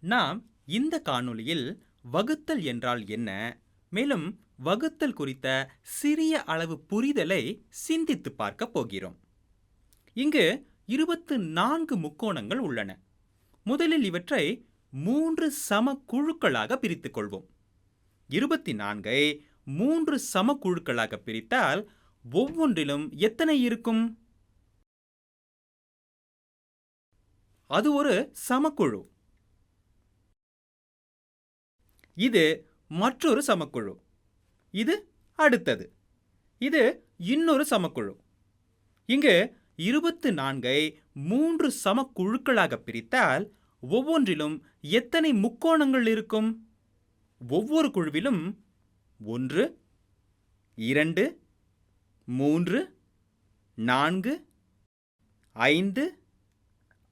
நாம் இந்த காணொளியில் வகுத்தல் என்றால் என்ன? மேலும் வகுத்தல் குறித்த சிறிய அளவு புரிதலை சிந்தித்து பார்க்க போகிறோம். இங்கு இருபத்து நான்கு முக்கோணங்கள் உள்ளன. முதலில் இவற்றை மூன்று சம குழுக்களாக பிரித்துக் கொள்வோம். இருபத்தி நான்கை மூன்று சம குழுக்களாக பிரித்தால் ஒவ்வொன்றிலும் எத்தனை இருக்கும்? அது ஒரு சமக்குழு. இது மற்றொரு சமக்குழு. இது அடுத்தது. இது இன்னொரு சமக்குழு. இங்கு இருபத்து நான்கை மூன்று சமக்குழுக்களாக பிரித்தால் ஒவ்வொன்றிலும் எத்தனை முக்கோணங்கள் இருக்கும்? ஒவ்வொரு குழுவிலும் ஒன்று இரண்டு மூன்று நான்கு ஐந்து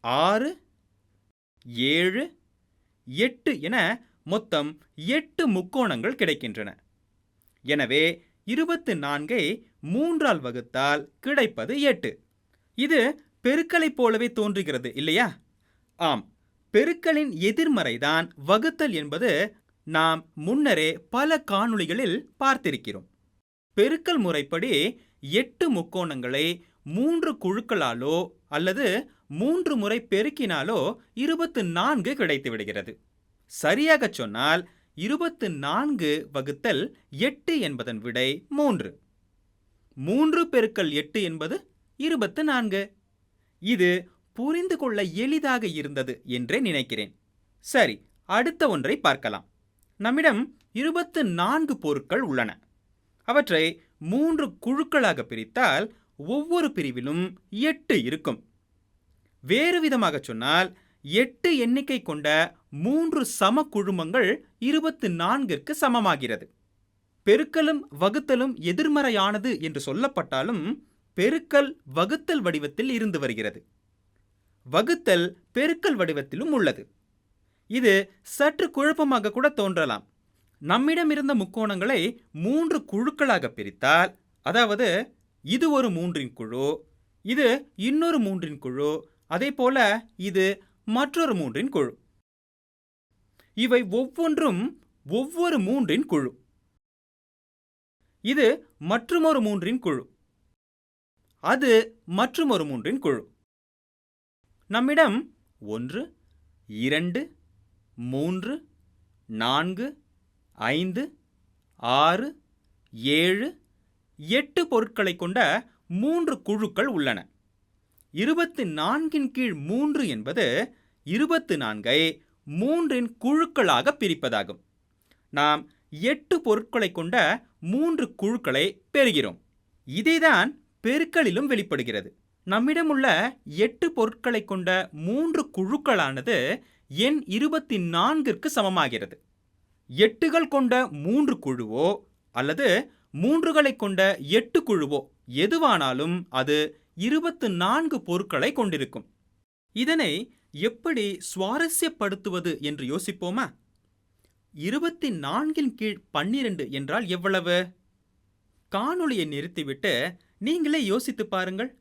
ஆறு ஏழு எட்டு என மொத்தம் எட்டு முக்கோணங்கள் கிடைக்கின்றன. எனவே இருபத்து நான்கை மூன்றால் வகுத்தால் கிடைப்பது எட்டு. இது பெருக்கலைப் போலவே தோன்றுகிறது இல்லையா? ஆம் பெருக்கலின் எதிர்மறைதான் வகுத்தல் என்பது நாம் முன்னரே பல காணொளிகளில் பார்த்திருக்கிறோம். பெருக்கல் முறைப்படி எட்டு முக்கோணங்களை மூன்று குழுக்களாலோ அல்லது மூன்று முறை பெருக்கினாலோ இருபத்து நான்கு கிடைத்து விடுகிறது. சரியாகச் சொன்னால் இருபத்து நான்கு வகுத்தல் எட்டு என்பதன் விடை மூன்று. மூன்று பெருக்கல் எட்டு என்பது இருபத்து நான்கு. இது புரிந்து கொள்ள எளிதாக இருந்தது என்றே நினைக்கிறேன். சரி அடுத்த ஒன்றை பார்க்கலாம். நம்மிடம் இருபத்து நான்கு பொருட்கள் உள்ளன. அவற்றை மூன்று குழுக்களாக பிரித்தால் ஒவ்வொரு பிரிவிலும் எட்டு இருக்கும். வேறு விதமாக சொன்னால் எட்டு எண்ணிக்கை கொண்ட மூன்று சம குழுமங்கள் இருபத்து நான்கிற்கு சமமாகிறது. பெருக்கலும் வகுத்தலும் எதிர்மறையானது என்று சொல்லப்பட்டாலும் பெருக்கல் வகுத்தல் வடிவத்தில் இருந்து வருகிறது. வகுத்தல் பெருக்கல் வடிவத்திலும் உள்ளது. இது சற்று குழப்பமாக கூட தோன்றலாம். நம்மிடம் இருந்த முக்கோணங்களை மூன்று குழுக்களாக பிரித்தால் அதாவது இது ஒரு மூன்றின் குழு இது இன்னொரு மூன்றின் குழு அதே போல இது மற்றொரு மூன்றின் குழு. இவை ஒவ்வொன்றும் ஒவ்வொரு மூன்றின் குழு. இது மற்றுமொரு மூன்றின் குழு. அது மற்றுமொரு மூன்றின் குழு. நம்மிடம் ஒன்று இரண்டு மூன்று நான்கு ஐந்து ஆறு ஏழு எட்டு பொருட்களை கொண்ட மூன்று குழுக்கள் உள்ளன. இருபத்தி நான்கின் கீழ் மூன்று என்பது இருபத்து நான்கை மூன்றின் குழுக்களாக பிரிப்பதாகும். நாம் எட்டு பொருட்களை கொண்ட மூன்று குழுக்களை பெறுகிறோம். இதைதான் பெருக்களிலும் வெளிப்படுகிறது. நம்மிடம் உள்ள எட்டு பொருட்களை கொண்ட மூன்று குழுக்களானது எண் இருபத்தி நான்கிற்கு சமமாகிறது. எட்டுகள் கொண்ட மூன்று குழுவோ அல்லது மூன்றுகளை கொண்ட எட்டு குழுவோ எதுவானாலும் அது இருபத்து நான்கு பொருட்களை கொண்டிருக்கும். இதனை எப்படி சுவாரஸ்யப்படுத்துவது என்று யோசிப்போமா? இருபத்தி நான்கின் கீழ் பன்னிரண்டு என்றால் எவ்வளவு? காணொளியை நிறுத்திவிட்டு நீங்களே யோசித்து பாருங்கள்.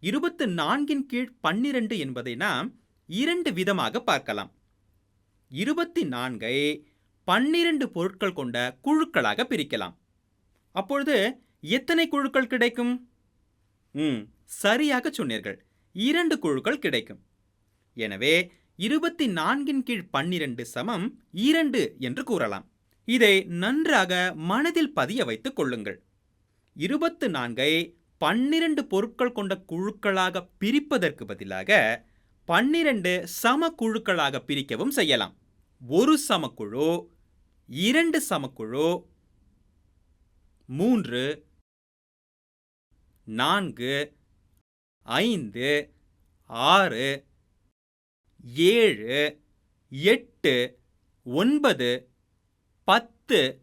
இருபத்து நான்கின் கீழ் பன்னிரண்டு என்பதை நாம் இரண்டு விதமாக பார்க்கலாம். இருபத்தி நான்கை பன்னிரண்டு பொருட்கள் கொண்ட குழுக்களாக பிரிக்கலாம். அப்பொழுது எத்தனை குழுக்கள் கிடைக்கும்? ம். சரியாக சொன்னீர்கள். இரண்டு குழுக்கள் கிடைக்கும். எனவே இருபத்தி நான்கின் கீழ் பன்னிரண்டு சமம் இரண்டு என்று கூறலாம். இதை நன்றாக மனதில் பதிய வைத்துக் கொள்ளுங்கள். இருபத்து நான்கை பன்னிரண்டு பொருட்கள் கொண்ட குழுக்களாக பிரிப்பதற்கு பதிலாக பன்னிரண்டு சம குழுக்களாக பிரிக்கவும் செய்யலாம். ஒரு சமக்குழு இரண்டு சமக்குழு மூன்று நான்கு ஐந்து ஆறு ஏழு எட்டு ஒன்பது பத்து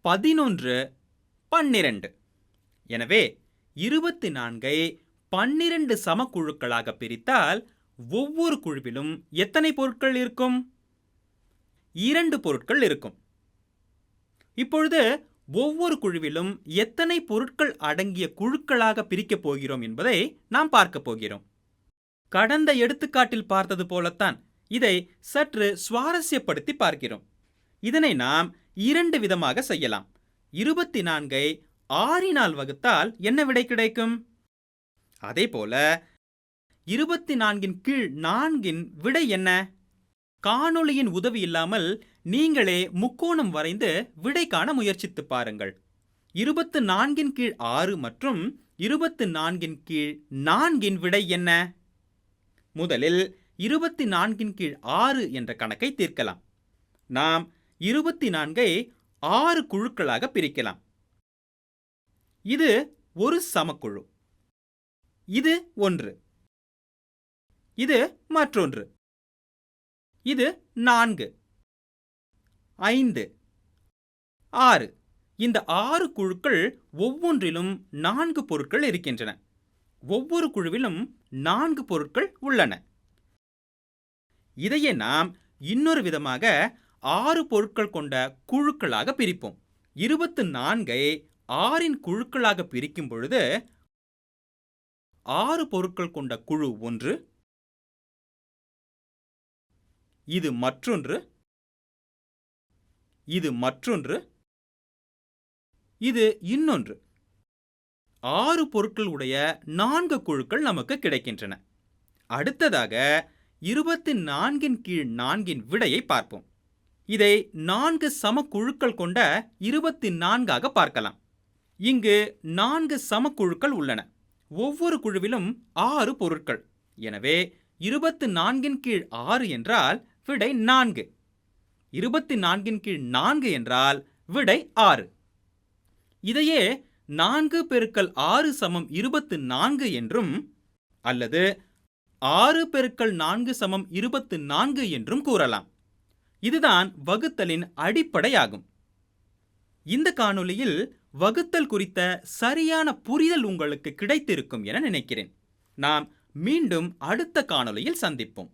பதினொன்று பன்னிரண்டு. எனவே இருபத்தி நான்கை பன்னிரண்டு சமக்குழுக்களாக பிரித்தால் ஒவ்வொரு குழுவிலும் எத்தனை பொருட்கள் இருக்கும்? இரண்டு பொருட்கள் இருக்கும். இப்பொழுது ஒவ்வொரு குழுவிலும் எத்தனை பொருட்கள் அடங்கிய குழுக்களாக பிரிக்கப் போகிறோம் என்பதை நாம் பார்க்கப் போகிறோம். கடந்த எடுத்துக்காட்டில் பார்த்தது போலத்தான் இதை சற்று சுவாரஸ்யப்படுத்தி பார்க்கிறோம். இதனை நாம் இரண்டு விதமாக செய்யலாம். இருபத்தி நான்கை ஆறினால் வகுத்தால் என்ன விடை கிடைக்கும்? அதே போல இருபத்தி நான்கின் கீழ் நான்கின் விடை என்ன? காணொளியின் உதவி இல்லாமல் நீங்களே முக்கோணம் வரைந்து விடை காண முயற்சித்து பாருங்கள். இருபத்து நான்கின் கீழ் ஆறு மற்றும் இருபத்து நான்கின் கீழ் நான்கின் விடை என்ன? முதலில் இருபத்தி நான்கின் கீழ் ஆறு என்ற கணக்கை தீர்க்கலாம். நாம் இருபத்தி நான்கை ஆறு குழுக்களாக பிரிக்கலாம். இது ஒரு சமக்குழு. இது ஒன்று. இது மற்றொன்று. இது நான்கு. ஐந்து. ஆறு. இந்த ஆறு குழுக்கள் ஒவ்வொன்றிலும் நான்கு பொருட்கள் இருக்கின்றன. ஒவ்வொரு குழுவிலும் நான்கு பொருட்கள் உள்ளன. இதையே நாம் இன்னொரு விதமாக ஆறு பொருட்கள் கொண்ட குழுக்களாக பிரிப்போம். இருபத்து நான்கை ஆறின் குழுக்களாக பிரிக்கும் பொழுது ஆறு பொருட்கள் கொண்ட குழு ஒன்று இது மற்றொன்று. இது மற்றொன்று. இது இன்னொன்று. ஆறு பொருட்கள் உடைய நான்கு குழுக்கள் நமக்கு கிடைக்கின்றன. அடுத்ததாக இருபத்தி நான்கின் கீழ் நான்கின் விடையை பார்ப்போம். இதை நான்கு சம குழுக்கள் கொண்ட இருபத்தி நான்காக பார்க்கலாம். இங்கு நான்கு சமக்குழுக்கள் உள்ளன. ஒவ்வொரு குழுவிலும் ஆறு பொருட்கள். எனவே இருபத்து நான்கின் கீழ் ஆறு என்றால் விடை நான்கு. இருபத்தி நான்கின் கீழ் நான்கு என்றால் விடை ஆறு. இதையே நான்கு பெருக்கல் ஆறு சமம் இருபத்து நான்கு என்றும் அல்லது ஆறு பெருக்கல் நான்கு சமம் இருபத்து நான்கு என்றும் கூறலாம். இதுதான் வகுத்தலின் அடிப்படையாகும். இந்த காணொளியில் வகுத்தல் குறித்த சரியான புரிதல் உங்களுக்கு கிடைத்திருக்கும் என நினைக்கிறேன். நாம் மீண்டும் அடுத்த காணொளியில் சந்திப்போம்.